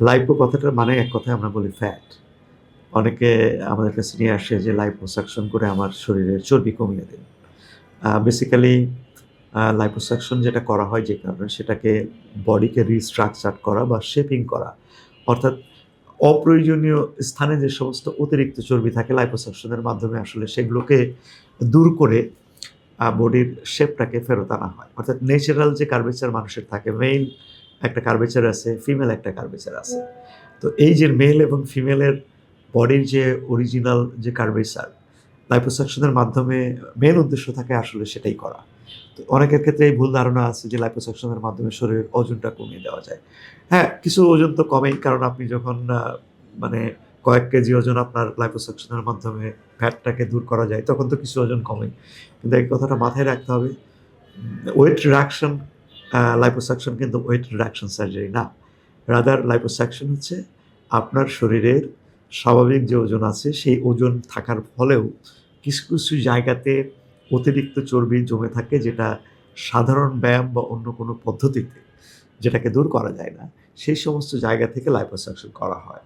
Lipo কথাটার মানে এক কথায় আমরা বলি ফ্যাট অনেকে আমাদের কাছে নিয়ে আসে যে লাইপোসাকশন করে আমার শরীরের চর্বি কমিয়ে দিন বেসিক্যালি লাইপোসাকশন যেটা করা হয় যে কারণে সেটাকে বডিকে রিস্ট্রাকচার করা বা শেপিং করা। অর্থাৎ অপ্রয়োজনীয় স্থানে যে সমস্ত অতিরিক্ত চর্বি থাকে লাইপোসাকশনের মাধ্যমে আসলে সেগুলোকে দূর করে বডির শেপটাকে ফেরত আনা হয়। অর্থাৎ ন্যাচারাল যে কার্ভেচার মানুষের থাকে মেইল একটা কার্ভেচার আছে ফিমেল একটা কার্ভেচার আছে। তো এই যে মেল এবং ফিমেলের বডির যে অরিজিনাল যে কার্ভেচার লাইপোসাকশনের মাধ্যমে মেন উদ্দেশ্য থাকে আসলে সেটাই করা। তো অনেকের ক্ষেত্রে এই ভুল ধারণা আছে যে লাইপোসাকশনের মাধ্যমে শরীরের ওজনটা কমিয়ে দেওয়া যায়। হ্যাঁ কিছু ওজন তো কমেই, কারণ আপনি যখন মানে কয়েক কেজি ওজন আপনার লাইপোসাকশনের মাধ্যমে ফ্যাটটাকে দূর করা যায়, তখন তো কিছু ওজন কমে কিন্তু এই কথাটা মাথায় রাখতে হবে ওয়েট রিডাকশন লাইপোসাকশন কিন্তু ওয়েট রিডাকশন সার্জারি না। রাদার লাইপোসাকশন হচ্ছে আপনার শরীরের স্বাভাবিক যে ওজন আছে, সেই ওজন থাকার ফলেও কিছু কিছু জায়গাতে অতিরিক্ত চর্বি জমে থাকে যেটা সাধারণ ব্যায়াম বা অন্য কোনো পদ্ধতিতে যেটাকে দূর করা যায় না। সেই সমস্ত জায়গা থেকে লাইপোসাকশন করা হয়।